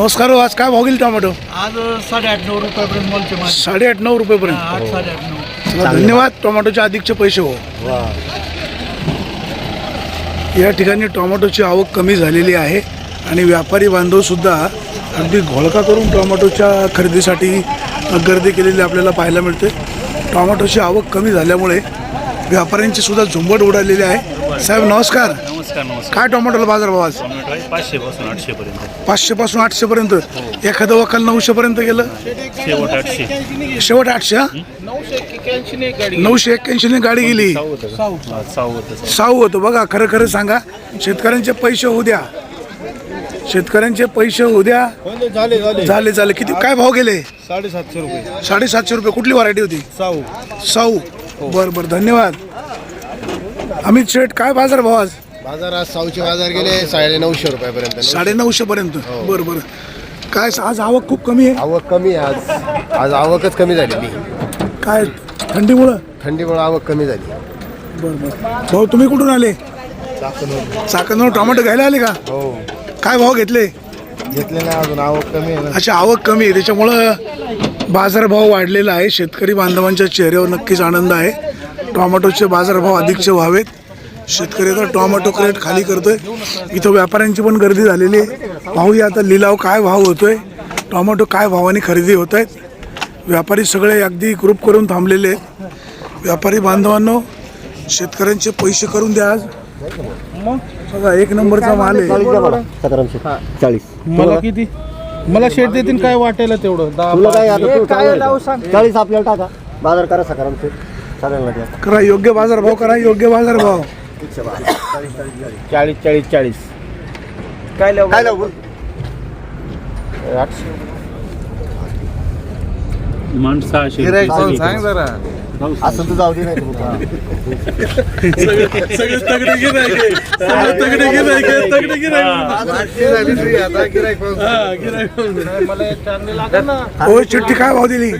नमस्कार आज काय भाव गेली टोमॅटो? आज साडेआठ नऊ रुपयापर्यंत मोलचे माल. साडेआठ नऊ रुपयेपर्यंत. आठ साडेआठ नऊ. चला, धन्यवाद. टोमॅटोचे अधिकचे पैसे हो. या ठिकाणी टोमॅटोची आवक कमी झालेली आहे आणि व्यापारी बांधव सुद्धा अगदी घोळका करून टोमॅटोच्या खरेदीसाठी गर्दी केलेली आपल्याला पाहायला मिळते. टोमॅटोची आवक कमी झाल्यामुळे व्यापाऱ्यांची सुद्धा झुंबड उडालेली आहे. साहेब नमस्कार. नमस्कार नमस्कार. काय टोमॅटोला बाजार भाव आज? टोमॅटो आहे पाचशे पासून आठशे पर्यंत पाचशे पासून आठशे पर्यंत एखादं वकाल नऊशे पर्यंत गेलं? शेवट आठशे. शेवट आठशे हा? नऊशे एक्क्याऐंशीने गाडी गेली. साऊ होतं का? साऊ होतं. साऊ होतं बघा खरं खरं सांगा शेतकऱ्यांचे पैसे होऊ द्या. शेतकऱ्यांचे पैसे होऊ द्या. झाले झाले झाले झाले. किती काय भाव गेले? साडेसातशे रुपये. साडेसातशे रुपये. कुठली व्हरायटी होती? साऊ. साऊ. बरं बरं धन्यवाद. अमित शेठ काय बाजार भाव आज? बाजार आज साऊचे बाजार गेले साडे नऊशे रुपयापर्यंत. साडे नऊशे पर्यंत. बरं बरं. काय आज आवक खूप कमी आहे? आवक कमी आहे आज. आज आवकच कमी झालेली काय थंडीमुळं? थंडीमुळे आवक कमी झाली. बरं बरं. भाऊ तुम्ही कुठून आले? चाकणवर टोमॅटो घ्यायला आले का? हो. काय भाव घेतले? घेतले नाही अजून आवक कमी आहे ना. अशा आवक कमी आहे. त्याच्यामुळं बाजारभाव वाढलेला आहे. शेतकरी बांधवांच्या चेहऱ्यावर नक्कीच आनंद आहे. टोमॅटोचे बाजारभाव अधिकचे व्हावेत. शेतकरी आता टोमॅटो क्रेट खाली करतोय. इथं व्यापाऱ्यांची पण गर्दी झालेली आहे. पाहूया आता लिलाव काय भाव होतोय. टोमॅटो काय भावाने खरेदी होत आहेत. व्यापारी सगळे अगदी ग्रुप करून थांबलेले आहेत. व्यापारी बांधवांनो शेतकऱ्यांचे पैसे करून द्या आज. बघा एक नंबरचा माल आहे. चाळीस. मला किती? मला शेट देतील काय वाटायला तेवढं? दहा तुला काय आता तू सांगायचं. चाळीस आपल्याला टाका. बाजार करा सकाराम सगळ्यांना द्या. करा योग्य बाजारभाव करा योग्य बाजारभाव चाळीस चाळीस चाळीस. काय लावू? काय लावू? सहाशे रुपये. सगळी. जरा. असं तर जाऊ दे नाही तू. हो चिठ्ठी काय भाव दिली?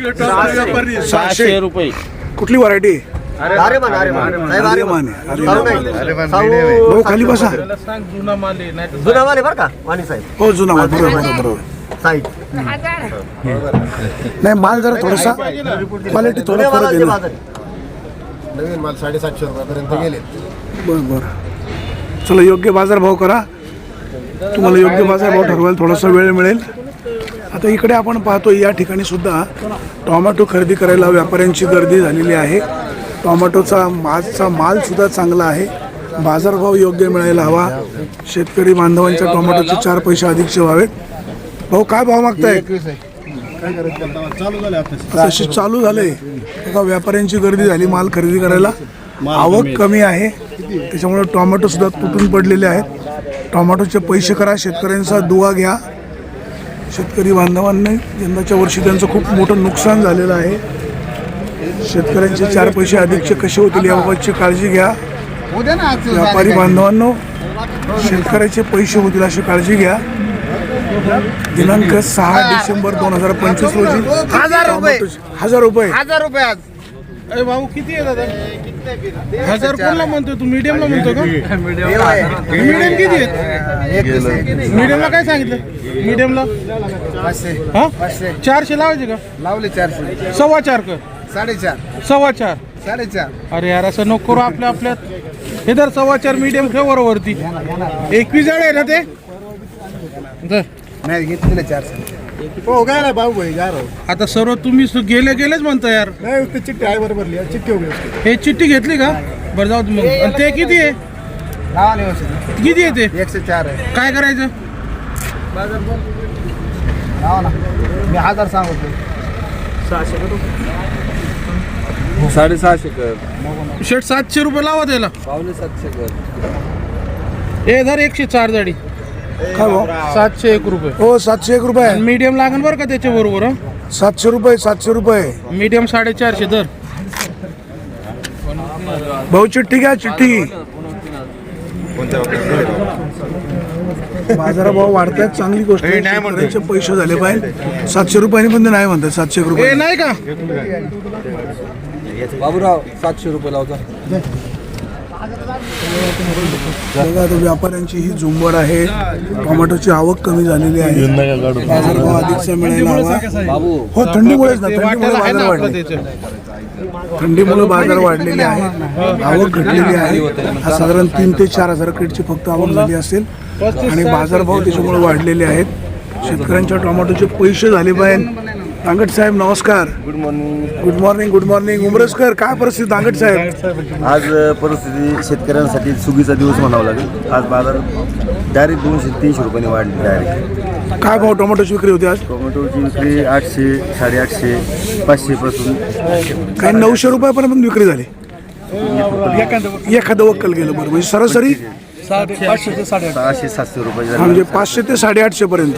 सहाशे. रुपये. कुठली व्हरायटी? अरे मान अरे मान साहेब अरे मान अरे साऊ नाही. साऊ- भाऊ खाली बसा. जुना माल आहे नाही जुना माल आहे बरं का? वाणी साहेब. हो जुना माल बरोबर बरोबर बरोबर साईज. नाही माल जरा थोडासा क्वालिटी थोडा फरक आहे ना नवीन माल साडेसातशे रुपयापर्यंत गेले बरं बरं. चला योग्य बाजारभाव करा. तुम्हाला योग्य बाजारभाव ठरवायला थोडासा वेळ मिळेल. आता इकडे आपण पाहतो या ठिकाणी सुद्धा टोमॅटो खरेदी करायला व्यापाऱ्यांची गर्दी झालेली आहे. टोमॅटोचा मालचा माल सुद्धा चांगला आहे. बाजारभाव योग्य मिळायला हवा. शेतकरी बांधवांच्या टोमॅटोचे चार पैसे अधिकचे व्हावेत. भाऊ काय भाव मागताय? तशी चालू झाले एका व्यापाऱ्यांची गर्दी झाली माल खरेदी करायला. आवक कमी आहे. त्याच्यामुळे टोमॅटो सुद्धा तुटून पडलेले आहेत. टोमॅटोचे पैसे करा शेतकऱ्यांचा दुवा घ्या. शेतकरी बांधवांनी यंदाच्या वर्षी त्यांचं खूप मोठं नुकसान झालेलं आहे. शेतकऱ्यांचे चार पैसे अधिकचे कसे होतील याबाबतची काळजी घ्या. व्यापारी बांधवांनो शेतकऱ्याचे पैसे होतील अशी काळजी घ्या. दिनांक सहा डिसेंबर दोन हजार पंचवीस रोजी. हजार रुपये. हजार रुपये. हजार रुपये आज. अरे भाऊ किती आहे दादा? हजार कोणला म्हणतोय तू? मीडियमला म्हणतो का? मीडियम. किती आहेत? मीडियमला काय सांगितलं? मीडियमला? हा? चारशे लावायचे का? लावले चारशे. सव्वा चार कर. साडेचार. सव्वा चार. साडेचार. अरे यार असं नको करू आपल्या आपल्यात. हे तर सव्वा चार मीडियम ठेव वरती एकवीस जण आहे ना ते. नाही घेतलेले चारशे हो काय ना भाऊ भाई गार आता सर्व तुम्ही सु- गेले गेलेच म्हणता यार. नाही ते चिठ्ठी आहे बरोबर लिहा चिठ्ठी उघडी हे चिठ्ठी घेतली का? बरं जाऊ दे मग. आणि ते किती आहे? लावा व्यवस्थित किती आहे ते? एकशे चार आहे. काय करायचं? लावा ना. मी हजार सांगतो. साडेसहाशे कर. शेट सातशे रुपये लावा त्याला. पावणे सातशे कर. हे धर एकशे चार जाडी. काय भाव सातशे एक रुपये. हो सातशे एक रुपये. मीडियम लागेल बरं का त्याच्या बरोबर सातशे रुपये सातशे रुपये. मीडियम साडेचारशे दर. भाऊ चिठ्ठी घ्या चिठ्ठी. बाजाराभाव वाढतायत चांगली गोष्ट आहे. शेतकऱ्यांचे पैसे झाले पाहिजे. सातशे रुपयांनी पण ते नाही म्हणतात सातशे एक हे रुपये नाही का? बाबूराव सातशे रुपये लावता. बघा आता व्यापाऱ्यांची ही झुंबड आहे. टोमॅटोची आवक कमी झालेली आहे. बाजारभाव अधिकचा मिळायला हवा. हो थंडीमुळेच ना थंडीमुळे बाजार वाढले. थंडीमुळे बाजार वाढलेले आहे. आवक घटलेली आहे. हा साधारण तीन ते चार हजार क्रेटची फक्त आवक झाली असेल. आणि बाजारभाव त्याच्यामुळे वाढलेले आहेत. शेतकऱ्यांच्या टोमॅटोचे पैसे झाले पाहिजे दांगट साहेब नमस्कार. Good morning good morning good morning Umraskar काय परिस्थिती दांगट साहेब? आज परिस्थिती शेतकऱ्यांसाठी सुगीचा दिवस म्हणावा लागेल. आज बाजार डायरेक्ट दोनशे तीनशे रुपयांनी वाढली डायरेक्ट काय भाव टोमॅटोची विक्री होती आज? टोमॅटोची विक्री आठशे साडेआठशे पाचशेपासून काही नऊशे रुपयापर्यंत विक्री झाली. एखादं वक्कल गेलं बरं. म्हणजे सरासरी सहाशे सातशे रुपये हा, म्हणजे पाचशे ते साडेआठशे पर्यंत.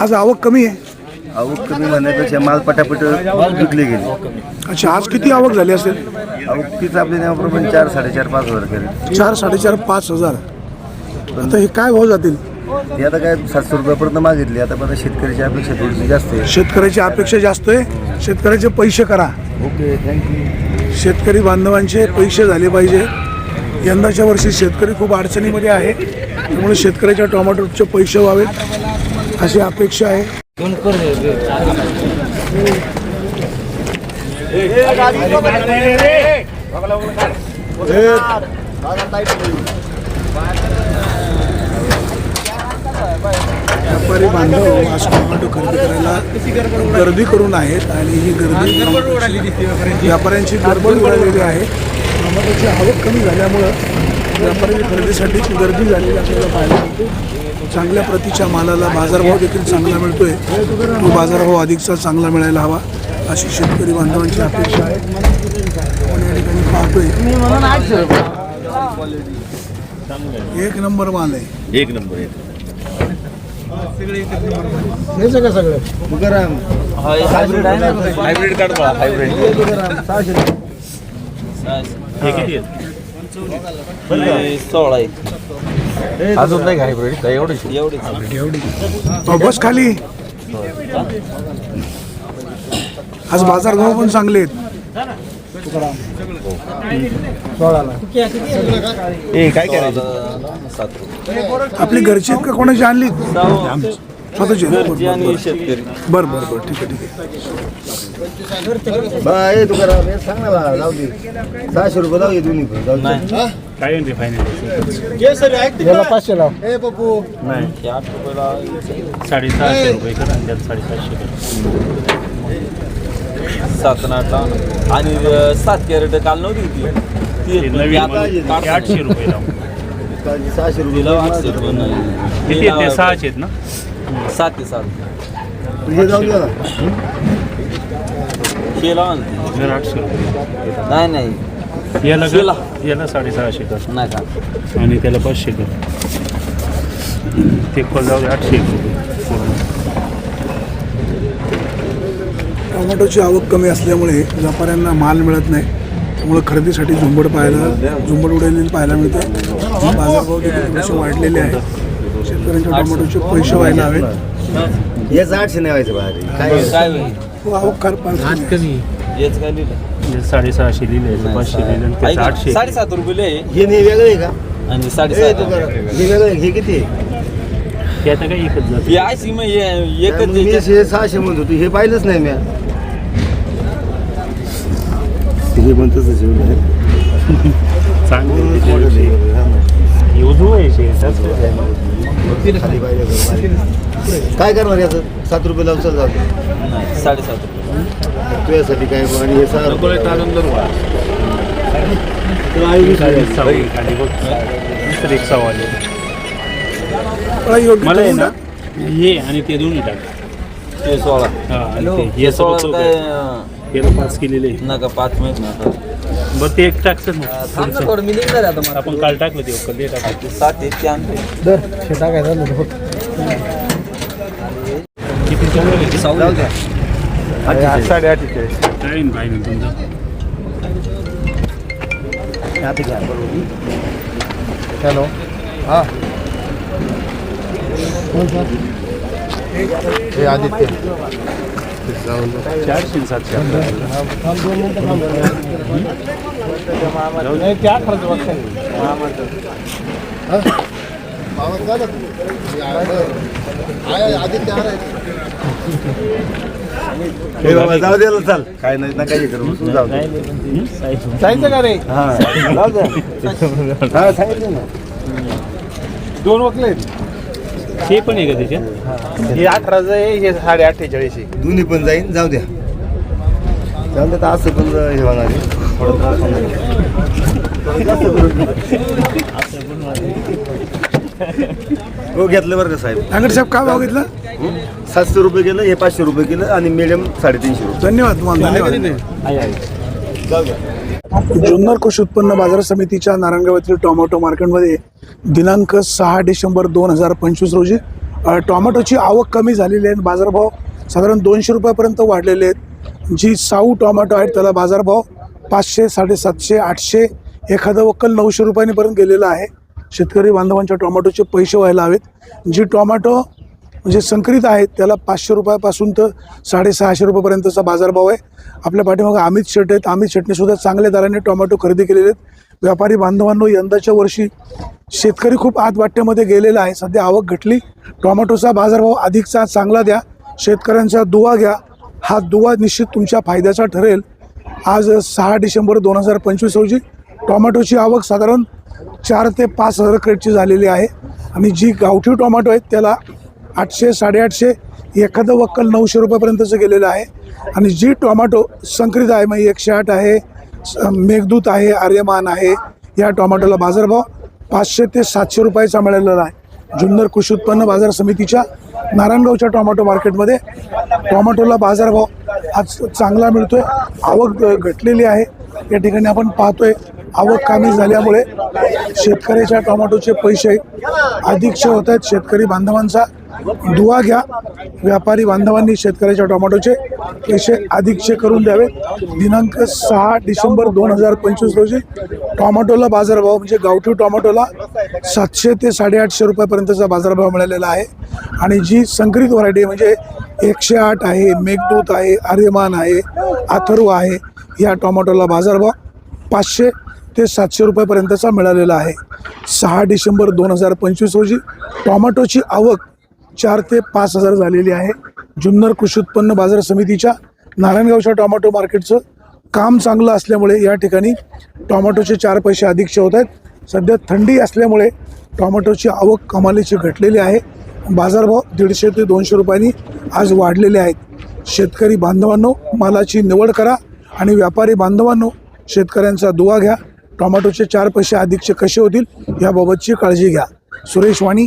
आज आवक कमी आहे. आवक कमी म्हणण्यापेक्षा माल पटापट विकले गेले. अच्छा आज किती आवक झाली असेल? आवक तीच आपल्या चार साडेचार पाच हजार केले. चार साडेचार पाच हजार. आता हे काय भाव जातील? ते आता काय सातशे रुपयापर्यंत मागितली आता पण शेतकऱ्याची अपेक्षा थोडीशी जास्त आहे. शेतकऱ्याची अपेक्षा जास्त आहे. शेतकऱ्याचे पैसे करा. ओके थँक्यू शेतकरी बांधवांचे पैसे झाले पाहिजे. यंदाच्या वर्षी शेतकरी खूप अडचणीमध्ये आहे. त्यामुळे शेतकऱ्याच्या टोमॅटोचे पैसे व्हावेत अशी अपेक्षा आहे. व्यापारी बांधव आज टोमॅटो खरेदी करायला गर्दी करून आहेत आणि ही गर्दी व्यापाऱ्यांची गडबड उडालेली आहे. टोमॅटोची आवक कमी झाल्यामुळं व्यापाऱ्यांची खरेदीसाठीची गर्दी झालेली आपल्याला पाहायला मिळते. चांगल्या प्रतीच्या मालाला बाजारभाव देखील चांगला मिळतोय. तो बाजारभाव अधिकचा चांगला मिळायला हवा अशी शेतकरी बांधवांची अपेक्षा आहे. आपण या ठिकाणी पाहतोय. एक नंबर माल आहे. एक नंबर एक सगळं? हायब्रिड सोळा आहे. अजून नाही हायब्रिड काय एवढी एवढी अहो, बस खाली. आज बाजार भाव पण चांगले आहेत. काय करायचं? आपली घरची आहेत का कोणाची आणली स्वतःची बरं बरं बरं ठीक आहे ठीक आहे. बा ए तुकाराम हे सांग ना बा जाऊ दे. सहाशे रुपये जाऊ दे दोन्ही पण जाऊ दे. याला पाचशे लाव. ए पप्पू. हे आठ रुपयाला साडेसहाशे रुपये कर आणि त्यात साडेसातशे कर. सात आणि अं, सात कॅरेट काल नव्हती ती. नवीन आता मध्ये ते काढतो. आठशे रुपये लाव. सहाशे रुपये तिला आठशे रुपये नाही. किती हे आहेत ते? लावा. सहाशे आहेत ना? सात ते सात. तुझे जाऊ दे ना लावा ना ती. जर आठशे नाही नाही. याला शिला. कर याला साडेसहाशे कर. नाही का? आणि त्याला पाचशे कर. ते कॉल जाऊ दे आठशे. एक रुपये टोमॅटोची आवक कमी असल्यामुळे व्यापाऱ्यांना माल मिळत नाही. त्यामुळे खरेदीसाठी झुंबड पाहायला झुंबड उडलेली पाहायला मिळते. बाजारभाव देखील थोडेसे वाढलेले आहेत. शेतकऱ्यांच्या टोमॅटोचे पैसे व्हायला हवेत. याचं आठशे नाही व्हायचं बाहेर काय आवक फार कमी. आहे. हेच काय लिहिलं साडेसहाशे लिहिले पाचशे लिहिले आठशे. साडेसात रुपये हे नाही वेगळं आहे का? आणि साडेसात. हे वेगळं आहे. हे किती आहे? ते आता काय एकच जातं? हे हे काय एकच हे सहाशे म्हणतो तू हे पाहिलंच नाही मी. हे आहे. चांगले खाली? बारीक. काय करणार याचं सात रुपये लावून चल जाऊ दे. नाही साडेसात रुपये तुझ्यासाठी काय आणि हे सवाल आहे. मला आहे ना. ये आणि ते दोन्ही टाक ते सोळा हा आणि ते हे सोळा सोबत काय याला पाच केलेले. नका पाच माहीत ना आता बरं ते एक टाकतात ना थांब ना थोडं मी निघणार आहे आता आपण काल टाकलं ते कधी टाकलं. मला. सात आहे ते आणते किती चांगलं आहे ते? जाऊ द्या. काय भाई तुमचं. हॅलो. हा. हे आदित्य. चारशे सातशे त्या खर्च. हे जाऊ द्यायला चाल काय नाही नका हे करू बसून जाऊ दे. जायचं का रे हा जाऊ द्या हा सांगितलं ना दोन वकले आहेत. हे पण आहे का त्याच्यात? हे. अठराचं आहे हे साडे अठ्ठेचाळीस आहे. दोन्ही पण जाईन जाऊ द्या. जाऊ द्या तर असं पण हे होणार आहे. थोडा त्रास होणार आहे. जास्त करून. हो घेतलं बरं का साहेब? नागड साहेब काय भाव घेतला? सातशे रुपये गेलं हे पाचशे रुपये गेलं आणि मिडियम साडेतीनशे रुपये. धन्यवाद तुम्हाला धन्यवाद. आहे आहे जुन्नर कृषी उत्पन्न बाजार समितीच्या नारायणगाव येथील टोमॅटो मार्केटमध्ये दिनांक सहा डिसेंबर दोन हजार पंचवीस रोजी टोमॅटोची आवक कमी झालेली आहे बाजारभाव साधारण दोनशे रुपयापर्यंत वाढलेले आहेत. जी साऊ टोमॅटो आहेत त्याला बाजारभाव पाचशे साडेसातशे आठशे एखादं वक्कल नऊशे रुपयांपर्यंत गेलेलं आहे. शेतकरी बांधवांच्या टोमॅटोचे पैसे व्हायला हवेत. जी टोमॅटो म्हणजे संकरित आहेत त्याला पाचशे रुपयापासून तर साडेसहाशे रुपयापर्यंतचा बाजारभाव आहे. आपल्या पाठीमागं अमित शेट आहेत. अमित शेटने सुद्धा चांगल्या दराने टोमॅटो खरेदी केलेले आहेत. व्यापारी बांधवांनो यंदाच्या वर्षी शेतकरी खूप आतवाट्यामध्ये गेलेला आहे. सध्या आवक घटली. टोमॅटोचा बाजारभाव अधिकचा चांगला द्या. शेतकऱ्यांचा दुवा घ्या. हा दुवा निश्चित तुमच्या फायद्याचा ठरेल. आज सहा डिसेंबर दोन हजार पंचवीस रोजी टोमॅटोची आवक साधारण चार ते पाच हजार क्रेटची झालेली आहे. आणि जी गावठी टोमॅटो आहेत त्याला आठशे साडेआठशे एखादं वक्कल नऊशे रुपयापर्यंतचं गेलेलं आहे. आणि जी टोमॅटो संकरित आहे मग एकशे आठ आहे स- मेघदूत आहे आर्यमान आहे या टोमॅटोला बाजारभाव पाचशे ते सातशे रुपयाचा मिळालेला आहे. जुन्नर कृषी उत्पन्न बाजार समितीच्या नारायणगावच्या टोमॅटो मार्केटमध्ये टोमॅटोला बाजारभाव आज चांगला मिळतो आहे आवक घटलेली आहे. या ठिकाणी आपण पाहतोय आवक कमी झाल्यामुळे शेतकऱ्याच्या टोमॅटोचे पैसे अधिकचे होत आहेत. शेतकरी बांधवांचा दुवा घ्या. व्यापारी बांधवांनी शेतकऱ्याच्या टोमॅटोचे पैसे अधिकचे करून द्यावे. दिनांक सहा डिसेंबर दोन हजार पंचवीस रोजी टोमॅटोला बाजारभाव म्हणजे गावठी टोमॅटोला सातशे ते साडेआठशे रुपयापर्यंतचा बाजारभाव मिळालेला आहे. आणि जी संकरित व्हरायटी म्हणजे एकशे आठ आहे मेघदूत आहे आर्यमान आहे अथर्व आहे या टोमॅटोला बाजारभाव पाचशे ते सातशे रुपयापर्यंतचा मिळालेला आहे. सहा डिसेंबर दोन हजार पंचवीस रोजी टोमॅटोची आवक चार ते पाच हजार झालेली आहे. जुन्नर कृषी उत्पन्न बाजार समितीच्या नारायणगावच्या टोमॅटो मार्केटचं काम चांगलं असल्यामुळे या ठिकाणी टोमॅटोचे चार पैसे अधिकचे होत आहेत. सध्या थंडी असल्यामुळे टोमॅटोची आवक कमालीची घटलेली आहे. बाजारभाव दीडशे ते दोनशे रुपयांनी आज वाढलेले आहेत. शेतकरी बांधवांनो मालाची निवड करा आणि व्यापारी बांधवांनो शेतकऱ्यांचा दुवा घ्या. टोमॅटोचे चार पैसे अधिकचे कसे होतील याबाबतची काळजी घ्या. सुरेश वाणी